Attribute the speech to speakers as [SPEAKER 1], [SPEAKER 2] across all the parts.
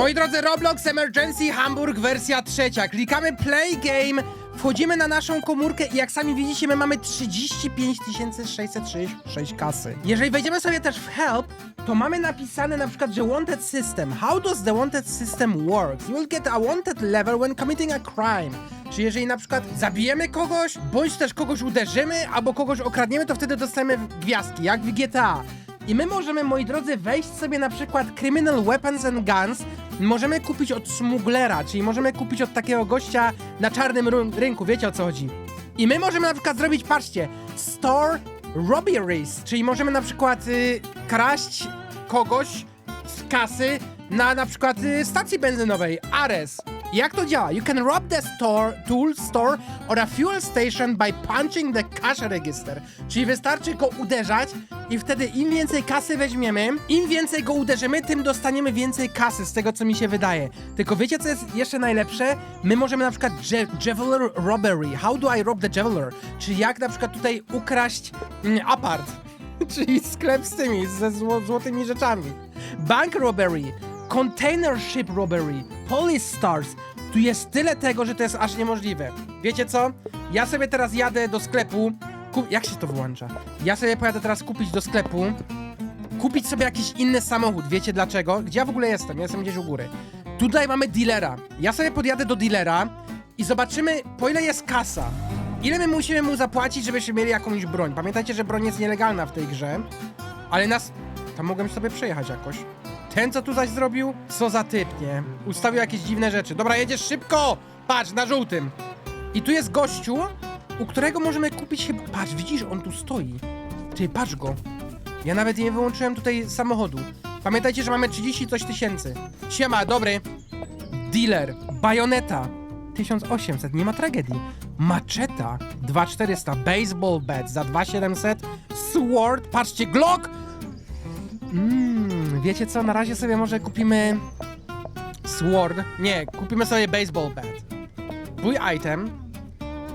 [SPEAKER 1] Moi drodzy, Roblox Emergency Hamburg wersja trzecia. Klikamy Play Game, wchodzimy na naszą komórkę i jak sami widzicie, my mamy 35 666 kasy. Jeżeli wejdziemy sobie też w Help, to mamy napisane na przykład, że Wanted System. How does the Wanted System works? You will get a wanted level when committing a crime. Czy jeżeli na przykład zabijemy kogoś, bądź też kogoś uderzymy, albo kogoś okradniemy, to wtedy dostajemy gwiazdki, jak w GTA. I my możemy, moi drodzy, wejść sobie na przykład Criminal Weapons and Guns. Możemy kupić od smuglera, czyli możemy kupić od takiego gościa na czarnym ryn- rynku, wiecie o co chodzi. I my możemy na przykład zrobić, patrzcie, Store Robberies, czyli możemy na przykład y, kraść kogoś z kasy na na przykład y, stacji benzynowej, Ares. Jak to działa? You can rob the store, tool store or a fuel station by punching the cash register. Czyli wystarczy go uderzać i wtedy im więcej kasy weźmiemy, im więcej go uderzymy, tym dostaniemy więcej kasy, z tego co mi się wydaje. Tylko wiecie co jest jeszcze najlepsze? My możemy na przykład je Javeler Robbery. How do I rob the Javeler? Czyli jak na przykład tutaj ukraść mm, apart. Czyli sklep z tymi, ze zło złotymi rzeczami. Bank robbery, container ship robbery, police stars. Tu jest tyle tego, że to jest aż niemożliwe. Wiecie co? Ja sobie teraz jadę do sklepu. Kup... Jak się to włącza? Ja sobie pojadę teraz kupić do sklepu. Kupić sobie jakiś inny samochód. Wiecie dlaczego? Gdzie ja w ogóle jestem? Ja jestem gdzieś u góry. Tutaj mamy dealera. Ja sobie podjadę do dealera i zobaczymy, po ile jest kasa. Ile my musimy mu zapłacić, żebyśmy mieli jakąś broń? Pamiętajcie, że broń jest nielegalna w tej grze, ale nas... Tam mogłem sobie przejechać jakoś. Ten, co tu zaś zrobił? Co za typ, nie? Ustawił jakieś dziwne rzeczy. Dobra, jedziesz szybko! Patrz, na żółtym. I tu jest gościu, u którego możemy kupić chyba... Patrz, widzisz, on tu stoi. Ty, patrz go. Ja nawet nie wyłączyłem tutaj samochodu. Pamiętajcie, że mamy 30 coś tysięcy. Siema, dobry. Dealer. Bajoneta. 1800, nie ma tragedii. Maczeta. 2400. Baseball bat za 2700. Sword. Patrzcie, Glock. Mmm, wiecie co? Na razie sobie może kupimy... Sword. Nie, kupimy sobie baseball bat. Mój item.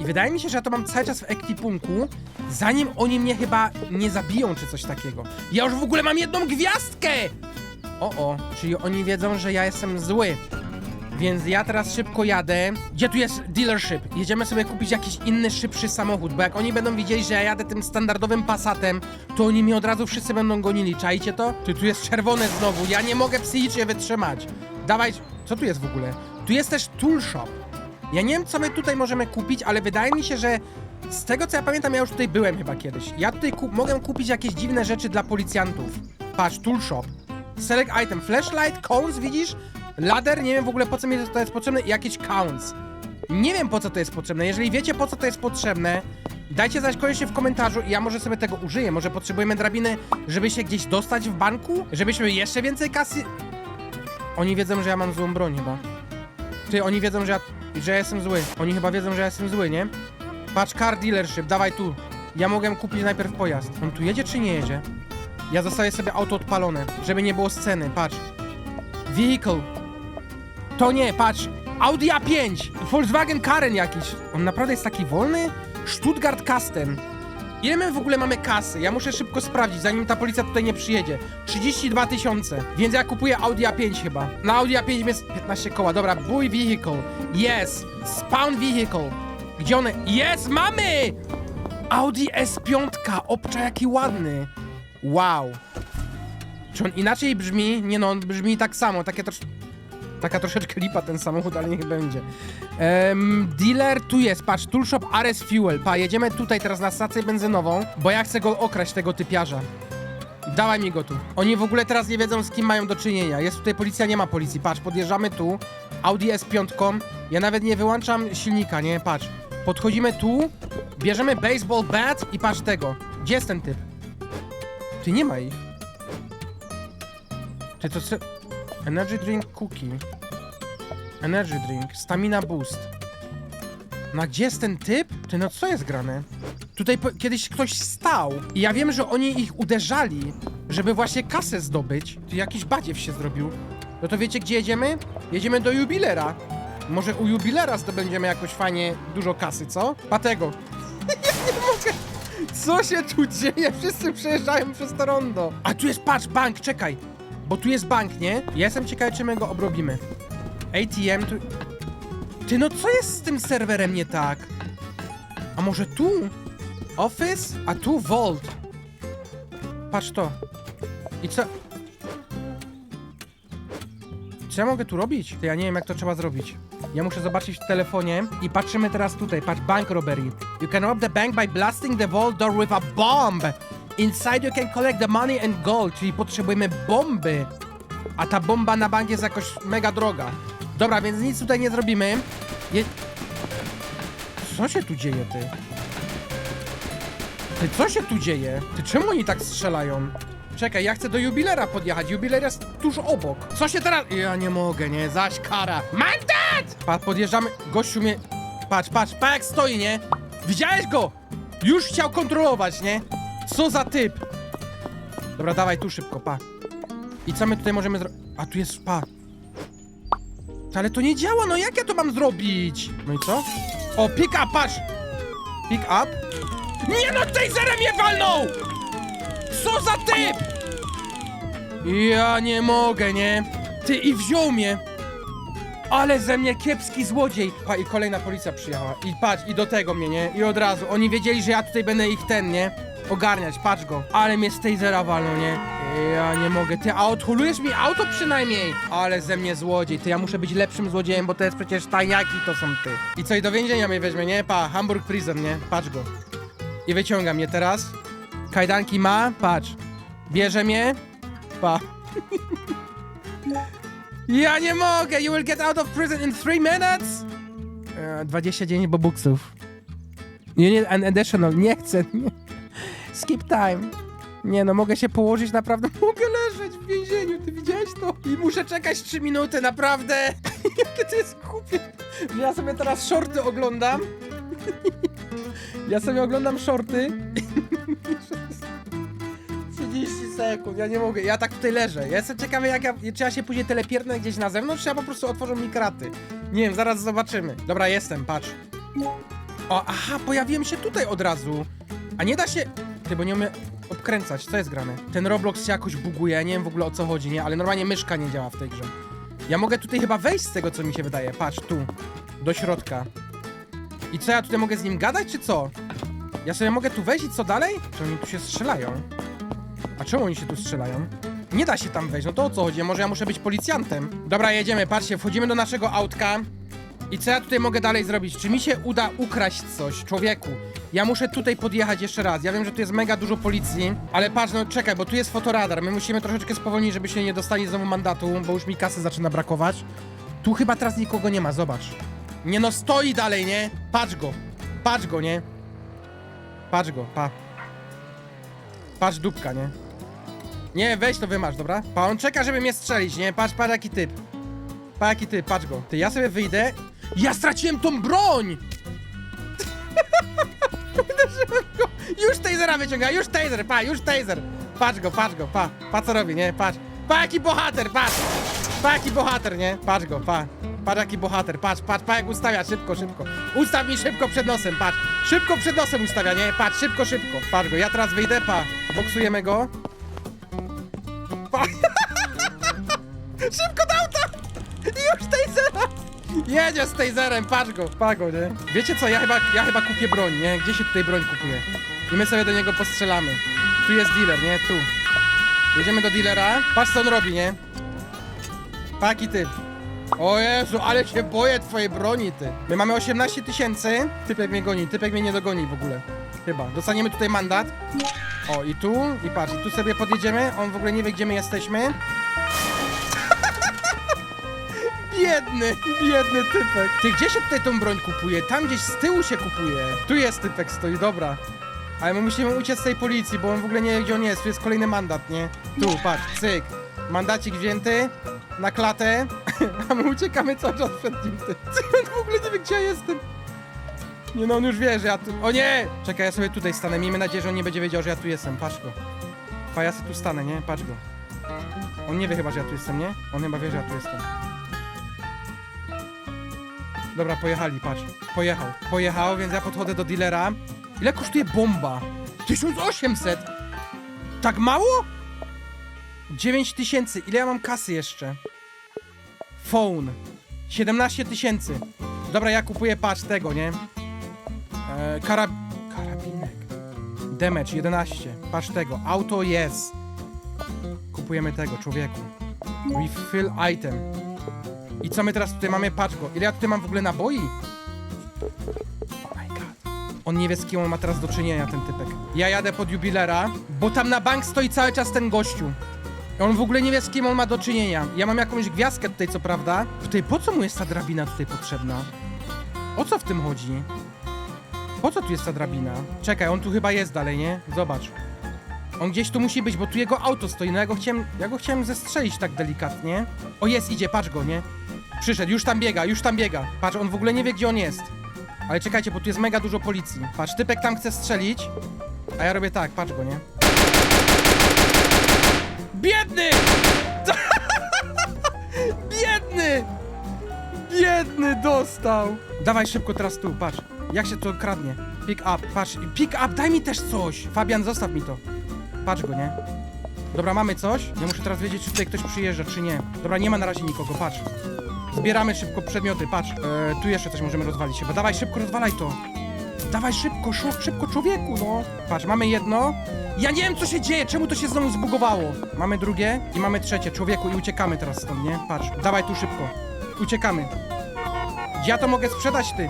[SPEAKER 1] I wydaje mi się, że ja to mam cały czas w ekwipunku, zanim oni mnie chyba nie zabiją czy coś takiego. Ja już w ogóle mam jedną gwiazdkę! O, o, czyli oni wiedzą, że ja jestem zły. Więc ja teraz szybko jadę. Gdzie tu jest dealership? Jedziemy sobie kupić jakiś inny, szybszy samochód, bo jak oni będą widzieli, że ja jadę tym standardowym Passatem, to oni mnie od razu wszyscy będą gonili. Czajcie to? Ty, tu jest czerwone znowu, ja nie mogę psychicznie wytrzymać. Dawaj, co tu jest w ogóle? Tu jest też tool shop. Ja nie wiem, co my tutaj możemy kupić, ale wydaje mi się, że z tego, co ja pamiętam, ja już tutaj byłem chyba kiedyś. Ja tutaj ku mogę kupić jakieś dziwne rzeczy dla policjantów. Patrz, tool shop. Select item. Flashlight, cones, widzisz? Lader, nie wiem w ogóle po co mi to jest potrzebne i jakieś counts. Nie wiem po co to jest potrzebne. Jeżeli wiecie po co to jest potrzebne, dajcie zaś koniecznie w komentarzu i ja może sobie tego użyję. Może potrzebujemy drabiny, żeby się gdzieś dostać w banku? Żebyśmy jeszcze więcej kasy... Oni wiedzą, że ja mam złą broń chyba. Ty, oni wiedzą, że ja, że ja jestem zły. Oni chyba wiedzą, że ja jestem zły, nie? Patrz, car dealership, dawaj tu. Ja mogę kupić najpierw pojazd. On tu jedzie czy nie jedzie? Ja zostawię sobie auto odpalone, żeby nie było sceny, patrz. Vehicle. To nie, patrz. Audi A5. Volkswagen Karen jakiś. On naprawdę jest taki wolny? Stuttgart Custom. Ile my w ogóle mamy kasy? Ja muszę szybko sprawdzić, zanim ta policja tutaj nie przyjedzie. 32 tysiące, więc ja kupuję Audi A5 chyba. Na Audi A5 jest 15 koła. Dobra, buy vehicle. Yes. Spawn vehicle. Gdzie one? Yes, mamy! Audi S5. Obcza jaki ładny. Wow. Czy on inaczej brzmi? Nie no, on brzmi tak samo, takie trosz... Taka troszeczkę lipa ten samochód, ale niech będzie. Em, dealer tu jest, patrz, Toolshop Ares Fuel. Pa, jedziemy tutaj teraz na stację benzynową, bo ja chcę go okraść, tego typiarza. Dawaj mi go tu. Oni w ogóle teraz nie wiedzą, z kim mają do czynienia. Jest tutaj policja, nie ma policji. Patrz, podjeżdżamy tu. Audi S5. Ja nawet nie wyłączam silnika, nie? Patrz. Podchodzimy tu, bierzemy baseball bat i patrz tego. Gdzie jest ten typ? Ty nie ma ich. Ty to co? Energy drink cookie. Energy drink. Stamina boost. No gdzie jest ten typ? Ty no co jest grane? Tutaj kiedyś ktoś stał i ja wiem, że oni ich uderzali, żeby właśnie kasę zdobyć. Tu jakiś badziew się zrobił. No to wiecie gdzie jedziemy? Jedziemy do jubilera. Może u jubilera zdobędziemy jakoś fajnie dużo kasy, co? Patego. ja nie mogę. Co się tu dzieje? Wszyscy przejeżdżają przez to rondo. A tu jest, patrz, bank, czekaj. bo tu jest bank, nie? Ja jestem ciekawy, czy my go obrobimy. ATM tu... Ty, no co jest z tym serwerem nie tak? A może tu? Office? A tu Vault. Patrz to. I co? Co ja mogę tu robić? Ja nie wiem, jak to trzeba zrobić. Ja muszę zobaczyć w telefonie i patrzymy teraz tutaj. Patrz, bank robbery. You can rob the bank by blasting the vault door with a bomb. Inside you can collect the money and gold, czyli potrzebujemy bomby. A ta bomba na bank jest jakoś mega droga. Dobra, więc nic tutaj nie zrobimy. Je... Co się tu dzieje, ty? Ty, co się tu dzieje? Ty, czemu oni tak strzelają? Czekaj, ja chcę do jubilera podjechać. Jubiler jest tuż obok. Co się teraz... Ja nie mogę, nie? Zaś kara. Mandat! Patrz, podjeżdżamy. Gościu mnie... Patrz, patrz, pa jak stoi, nie? Widziałeś go? Już chciał kontrolować, nie? Co za typ? Dobra, dawaj tu szybko, pa. I co my tutaj możemy zrobić? A tu jest pa. Ale to nie działa, no jak ja to mam zrobić? No i co? O, pick up, patrz! Pick up? Nie no, taserem mnie walnął! Co za typ! Ja nie mogę, nie? Ty, i wziął mnie! Ale ze mnie kiepski złodziej! Pa, i kolejna policja przyjechała. I patrz, i do tego mnie, nie? I od razu. Oni wiedzieli, że ja tutaj będę ich ten, nie? Ogarniać, patrz go. Ale mnie z tasera walną, nie? Ja nie mogę. Ty, a odholujesz mi auto przynajmniej? Ale ze mnie złodziej. Ty, ja muszę być lepszym złodziejem, bo to jest przecież tajniaki, to są ty. I co, i do więzienia mnie weźmie, nie? Pa, Hamburg Prison, nie? Patrz go. I wyciąga mnie teraz. Kajdanki ma, patrz. Bierze mnie. Pa. ja nie mogę! You will get out of prison in 3 minutes! E, 29 bobuksów. You need an additional. Nie chcę. Nie. Skip time. Nie no, mogę się położyć, naprawdę mogę leżeć w więzieniu, ty widziałeś to? I muszę czekać 3 minuty, naprawdę! Jakie to jest głupie! Że Ja sobie teraz shorty oglądam. Ja sobie oglądam shorty. 30 sekund, ja nie mogę, ja tak tutaj leżę. Ja jestem ciekawy, jak ja, czy ja się później telepiernę gdzieś na zewnątrz, czy ja po prostu otworzą mi kraty. Nie wiem, zaraz zobaczymy. Dobra, jestem, patrz. O, aha, pojawiłem się tutaj od razu. A nie da się... Ty, bo nie umiem obkręcać, co jest grane? Ten Roblox się jakoś buguje, nie wiem w ogóle o co chodzi, nie? Ale normalnie myszka nie działa w tej grze. Ja mogę tutaj chyba wejść z tego, co mi się wydaje. Patrz, tu. Do środka. I co, ja tutaj mogę z nim gadać, czy co? Ja sobie mogę tu wejść i co dalej? Czy oni tu się strzelają? A czemu oni się tu strzelają? Nie da się tam wejść, no to o co chodzi? Może ja muszę być policjantem? Dobra, jedziemy, patrzcie, wchodzimy do naszego autka. I co ja tutaj mogę dalej zrobić? Czy mi się uda ukraść coś, człowieku? Ja muszę tutaj podjechać jeszcze raz. Ja wiem, że tu jest mega dużo policji, ale patrz, no czekaj, bo tu jest fotoradar. My musimy troszeczkę spowolnić, żeby się nie dostali znowu mandatu, bo już mi kasy zaczyna brakować. Tu chyba teraz nikogo nie ma, zobacz. Nie no, stoi dalej, nie? Patrz go. Patrz go, nie? Patrz go, pa. Patrz dupka, nie? Nie, weź to wymasz, dobra? Pa, on czeka, żeby mnie strzelić, nie? Patrz, patrz jaki typ. Pa, jaki typ, patrz go. Ty, ja sobie wyjdę. Ja straciłem tą broń! Uderzyłem go. Już tasera wyciąga, już taser, pa, już taser. Patrz go, patrz go, pa. Pa co robi, nie? Patrz. Pa jaki bohater, patrz. Pa jaki bohater, nie? Patrz go, pa. Patrz jaki bohater, patrz, patrz, pa jak ustawia, szybko, szybko. Ustaw mi szybko przed nosem, patrz. Szybko przed nosem ustawia, nie? Patrz, szybko, szybko. Patrz go, ja teraz wyjdę, pa. Boksujemy go. Pa. szybko Jedzie z taserem, patrz go, patrz go, nie? Wiecie co, ja chyba, ja chyba kupię broń, nie? Gdzie się tutaj broń kupuje? I my sobie do niego postrzelamy. Tu jest dealer, nie? Tu. Jedziemy do dealera. Patrz co on robi, nie? Paki typ. O Jezu, ale się boję twojej broni, ty. My mamy 18 tysięcy. Typek mnie goni, typek mnie nie dogoni w ogóle. Chyba. Dostaniemy tutaj mandat. O, i tu, i patrz, i tu sobie podjedziemy. On w ogóle nie wie, gdzie my jesteśmy. Biedny, biedny typek. Ty, gdzie się tutaj tą broń kupuje? Tam gdzieś z tyłu się kupuje. Tu jest typek, stoi, dobra. Ale my musimy uciec z tej policji, bo on w ogóle nie wie, gdzie on jest. Tu jest kolejny mandat, nie? Tu, patrz, cyk. Mandacik wzięty na klatę, a my uciekamy cały czas przed nim. Ty. On w ogóle nie wie, gdzie ja jestem. Nie no, on już wie, że ja tu... O nie! Czekaj, ja sobie tutaj stanę. Miejmy nadzieję, że on nie będzie wiedział, że ja tu jestem. Patrz go. Pa, ja sobie tu stanę, nie? Patrz go. On nie wie chyba, że ja tu jestem, nie? On chyba wie, że ja tu jestem. Dobra, pojechali, patrz. Pojechał. Pojechał, więc ja podchodzę do dealera. Ile kosztuje bomba? 1800! Tak mało? 9 tysięcy. Ile ja mam kasy jeszcze? Phone. 17 tysięcy. Dobra, ja kupuję patrz tego, nie? E, karab... Karabinek. Damage 11. Patrz tego. Auto jest. Kupujemy tego, człowieku. Refill item. I co my teraz tutaj mamy? Patrz go. Ile ja tutaj mam w ogóle naboi? Oh my god. On nie wie z kim on ma teraz do czynienia, ten typek. Ja jadę pod jubilera, bo tam na bank stoi cały czas ten gościu. I On w ogóle nie wie z kim on ma do czynienia. Ja mam jakąś gwiazdkę tutaj, co prawda. Tutaj, po co mu jest ta drabina tutaj potrzebna? O co w tym chodzi? Po co tu jest ta drabina? Czekaj, on tu chyba jest dalej, nie? Zobacz. On gdzieś tu musi być, bo tu jego auto stoi. No ja go chciałem, ja go chciałem zestrzelić tak delikatnie. O jest, idzie, patrz go, nie? Przyszedł, już tam biega, już tam biega. Patrz, on w ogóle nie wie, gdzie on jest. Ale czekajcie, bo tu jest mega dużo policji. Patrz, typek tam chce strzelić, a ja robię tak, patrz go, nie? Biedny! Biedny! Biedny dostał! Dawaj szybko teraz tu, patrz. Jak się to kradnie? Pick up, patrz. Pick up, daj mi też coś! Fabian, zostaw mi to. Patrz go, nie? Dobra, mamy coś. Ja muszę teraz wiedzieć, czy tutaj ktoś przyjeżdża, czy nie. Dobra, nie ma na razie nikogo, patrz. Zbieramy szybko przedmioty, patrz. E, tu jeszcze coś możemy rozwalić chyba. Dawaj, szybko rozwalaj to. Dawaj szybko, szybko, szybko człowieku, no. Patrz, mamy jedno. Ja nie wiem, co się dzieje, czemu to się znowu zbugowało. Mamy drugie i mamy trzecie, człowieku, i uciekamy teraz stąd, nie? Patrz, dawaj tu szybko. Uciekamy. Ja to mogę sprzedać, ty.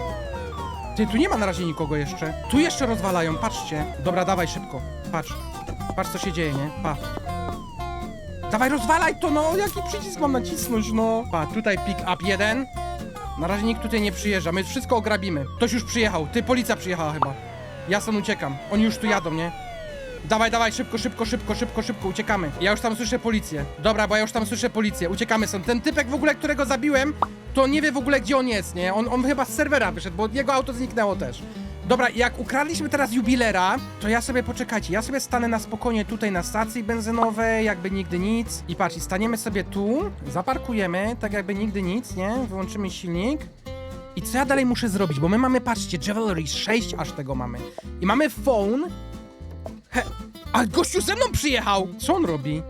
[SPEAKER 1] Ty, tu nie ma na razie nikogo jeszcze. Tu jeszcze rozwalają, patrzcie. Dobra, dawaj szybko. Patrz. Patrz, co się dzieje, nie? Pa. Dawaj, rozwalaj to, no! Jaki przycisk mam nacisnąć, no? Pa, tutaj pick up jeden. Na razie nikt tutaj nie przyjeżdża, my wszystko ograbimy. Ktoś już przyjechał, ty, policja przyjechała chyba. Ja stąd uciekam, oni już tu jadą, nie? Dawaj, dawaj, szybko, szybko, szybko, szybko, szybko, uciekamy. Ja już tam słyszę policję. Dobra, bo ja już tam słyszę policję, uciekamy stąd. Ten typek w ogóle, którego zabiłem, to nie wie w ogóle, gdzie on jest, nie? On, on chyba z serwera wyszedł, bo jego auto zniknęło też. Dobra, jak ukradliśmy teraz jubilera, to ja sobie, poczekajcie, ja sobie stanę na spokojnie tutaj na stacji benzynowej, jakby nigdy nic. I patrz, staniemy sobie tu, zaparkujemy, tak jakby nigdy nic, nie? Wyłączymy silnik. I co ja dalej muszę zrobić? Bo my mamy, patrzcie, Jewelry 6 aż tego mamy. I mamy phone. He, a gościu ze mną przyjechał! Co on robi?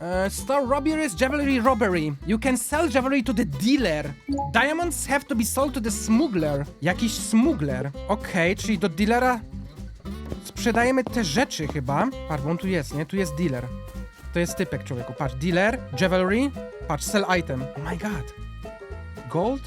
[SPEAKER 1] Uh, Star Robbery is Jewelry Robbery. You can sell jewelry to the dealer. Diamonds have to be sold to the smuggler. Jakiś smuggler. Okej, czyli do dealera sprzedajemy te rzeczy chyba. Patrz, on tu jest, nie? Tu jest dealer. To jest typek, człowieku. Patrz, dealer, jewelry. Patrz, sell item. Oh my god. Gold?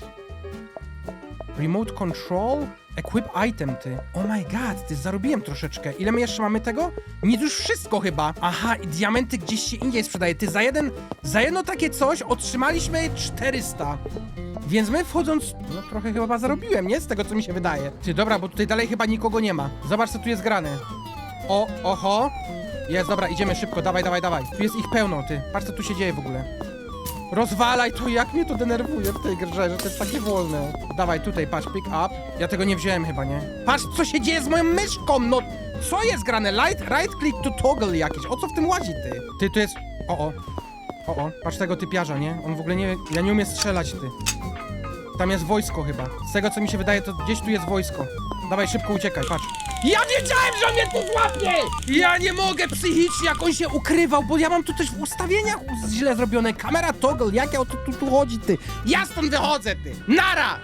[SPEAKER 1] Remote control? Equip item, ty. Oh my god, ty, zarobiłem troszeczkę. Ile my jeszcze mamy tego? Nic już wszystko chyba. Aha, i diamenty gdzieś się indziej sprzedaje. Ty, za jeden, za jedno takie coś otrzymaliśmy 400. Więc my wchodząc, no trochę chyba zarobiłem, nie? Z tego, co mi się wydaje. Ty, dobra, bo tutaj dalej chyba nikogo nie ma. Zobacz, co tu jest grane. O, oho. Jest, dobra, idziemy szybko, dawaj, dawaj, dawaj. Tu jest ich pełno, ty. Patrz, co tu się dzieje w ogóle. Rozwalaj to, jak mnie to denerwuje w tej grze, że to jest takie wolne. Dawaj, tutaj, patrz, pick up. Ja tego nie wziąłem chyba, nie? Patrz, co się dzieje z moją myszką, no! Co jest grane? Light, right click to toggle jakiś. O co w tym łazi, ty? Ty, tu jest... O, o. O, o. Patrz tego typiarza, nie? On w ogóle nie... Ja nie umiem strzelać, ty. Tam jest wojsko chyba. Z tego, co mi się wydaje, to gdzieś tu jest wojsko. Dawaj, szybko uciekaj, patrz. Ja wiedziałem, że on mnie tu złapie! Ja nie mogę psychicznie, jak on się ukrywał, bo ja mam tu coś w ustawieniach źle zrobione. Kamera toggle, jak ja o to tu, tu chodzi, ty? Ja stąd wychodzę, ty! Nara!